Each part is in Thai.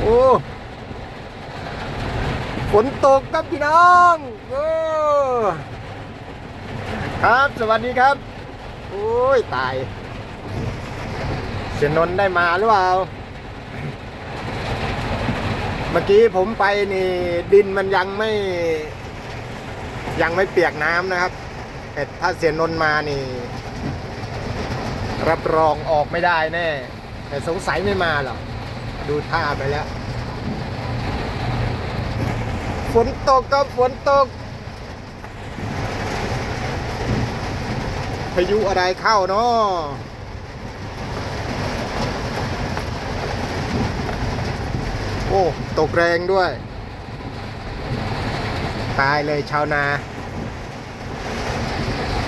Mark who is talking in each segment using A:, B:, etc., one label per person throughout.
A: โอ้ฝนตกครับพี่น้องโอ้ครับสวัสดีครับ โอ้ย ตาย เสียนนท์ได้มาหรือเปล่า เมื่อกี้ผมไปนี่ดินมันยังไม่ ยังไม่เปียกน้ำนะครับแต่ถ้าเสียนนท์มานี่ รับรองออกไม่ได้แน่ แต่สงสัยไม่มาหรอก ดูท่าไปแล้ว ฝนตกครับฝนตก พายุอะไรเข้าเนาะโอ้ ตกแรงด้วย ตายเลยชาวนา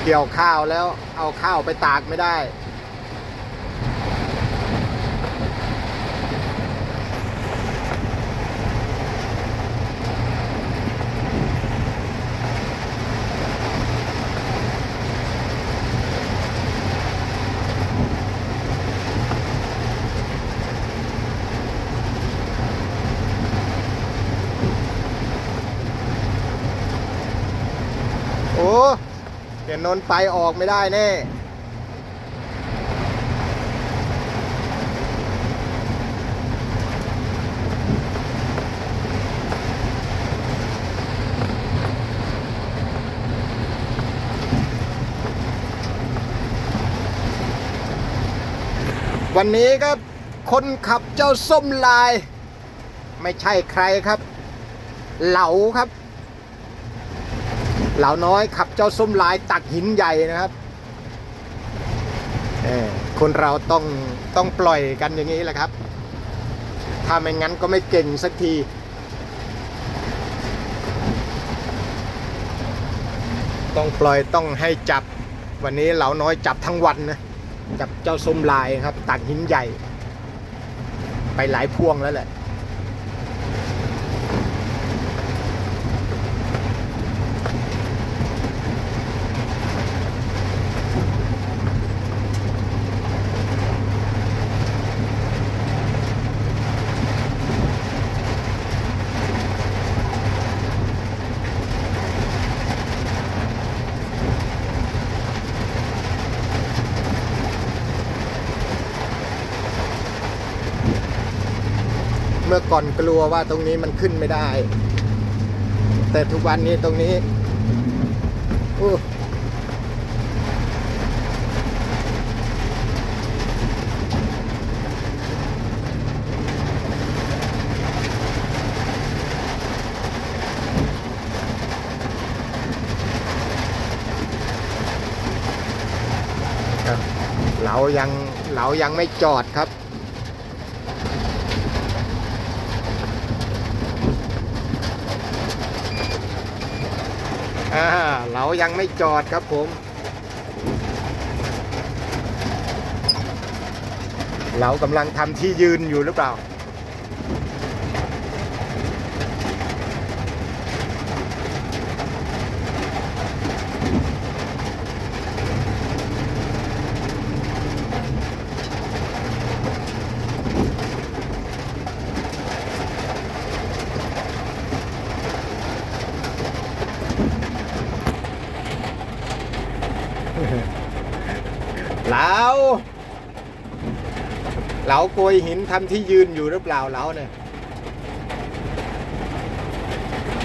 A: เกี่ยวข้าวแล้วเอาข้าวไปตากไม่ได้ โอ้เดี๋ยว นนไปออกไม่ได้แน่ วันนี้ครับ คนขับเจ้าส้มลาย ไม่ใช่ใครครับ เหลาครับ เหล่าน้อยขับเจ้าส้มลายตักหินใหญ่นะครับคนเราต้องต้องปล่อยกันอย่างนี้แหละครับ ถ้าไม่งั้นก็ไม่เก่งสักที ต้องปล่อยต้องให้จับวันนี้เหล่าน้อยจับทั้งวันนะจับเจ้าส้มลายครับตักหินใหญ่ ไปหลายพวงแล้วแหละ เมื่อก่อนกลัวว่าตรงนี้มันขึ้นไม่ได้ แต่ทุกวันนี้ตรงนี้โอ้เรายังเรายังไม่จอดครับ อ่าเรายังไม่จอดครับผม เรากำลังทำที่ยืนอยู่หรือเปล่า เราเราโกยหินทำที่ยืนอยู่หรือเปล่าเราเนี่ย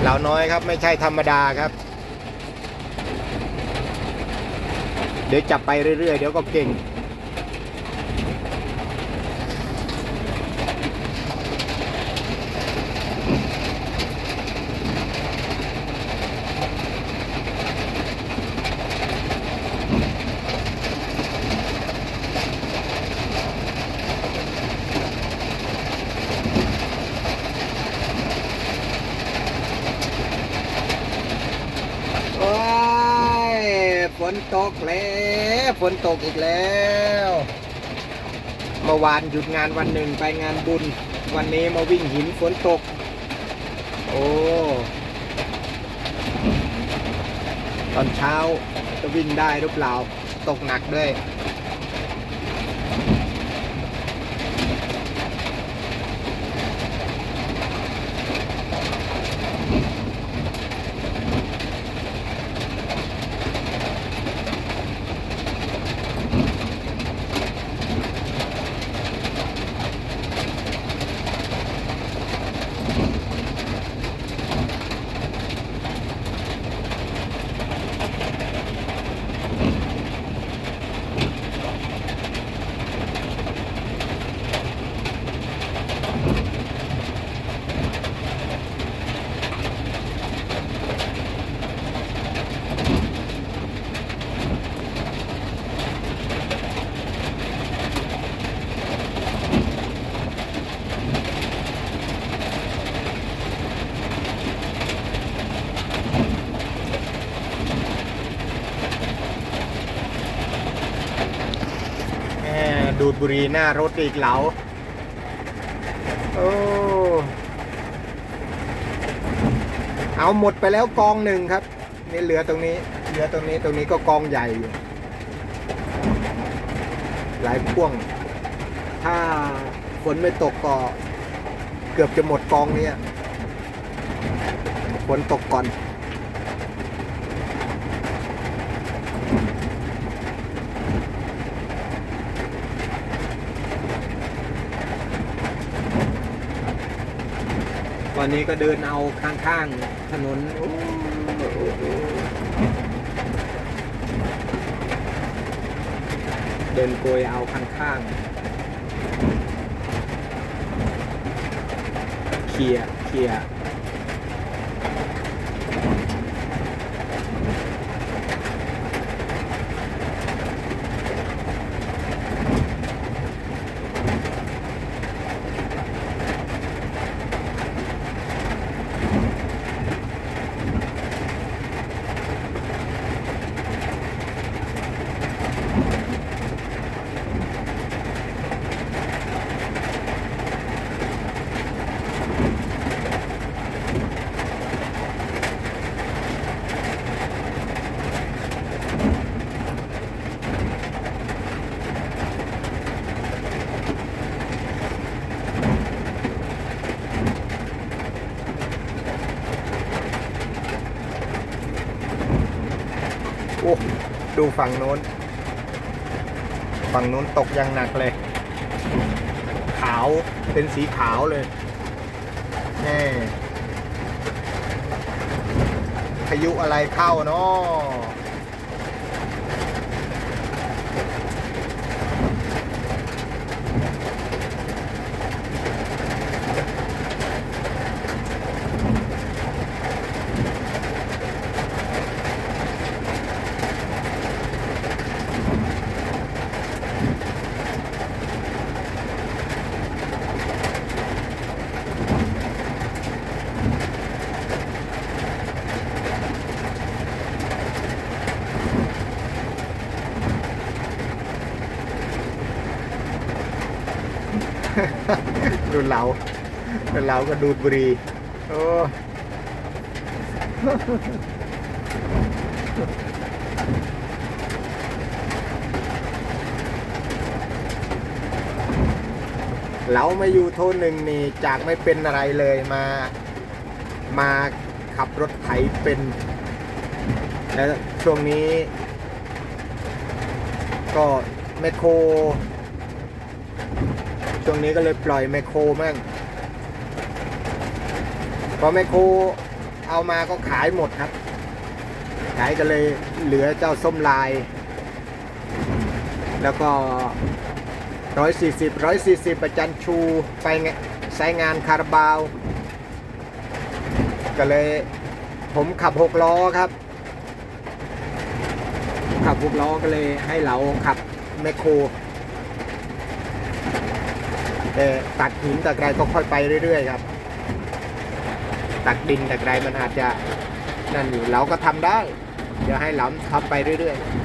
A: เราน้อยครับไม่ใช่ธรรมดาครับ เดี๋ยวจับไปเรื่อยๆ เดี๋ยวก็เก่ง โอ้ยฝ นตกแล้วฝนตกอีกแล้ว เมื่อวานหยุดงานวันหนึ่งไปงานบุญ วันนี้มาวิ่งหินฝนตก โอ้ตอนเช้าจะวิ่งได้หรือเปล่า ตกหนักด้วย อ ดูดบุหรีหน้ารถอีกเหลาโอ้เอาหมดไปแล้วกองหนึ่งครับนี่เหลือตรงนี้ เหลือตรงนี้ตรงนี้ก็กองใหญ่อยู่หลายพ่วง ถ้าฝนไม่ตกก็เกือบจะหมดกองเนี้ยฝนตกก่อน อันนี้ก็เดินเอาข้างๆถนนเดินโกยเอาข้างๆเคลียเคลีย อ้ดูฝั่งโน้น ฝั่งโน้นตกอย่างหนักเลย ขาวเป็นสีขาวเลยแน่พายุอะไรเข้าเนาะ ดูเหลาดูเหลาก็ดูดบุรีโอ้เหลามาอยู่โทนหนึ่งนี่จากไม่เป็นอะไรเลยมา มาขับรถไถเป็น แล้วช่วงนี้ ก็แมคโคร ช่วงนี้ก็เลยปล่อยไมคโครมั่งพอไมคโครเอามาก็ขายหมดครับ ขายก็เลยเหลือเจ้าส้มลาย แล้วก็ร้อยสี่สิบร้อยสี่สิบประจันชูไปไงใช้งานคาราบาว ก็เลยผมขับหกล้อครับ ขับหกล้อก็เลยให้เราขับแมคโคร แต่ตัดหินตักไรก็ค่อยไปเรื่อยๆครับ ตักดินตักไรมันอาจจะนั่นอยู่เราก็ทำได้ เดี๋ยวให้หลำทำไปเรื่อยๆ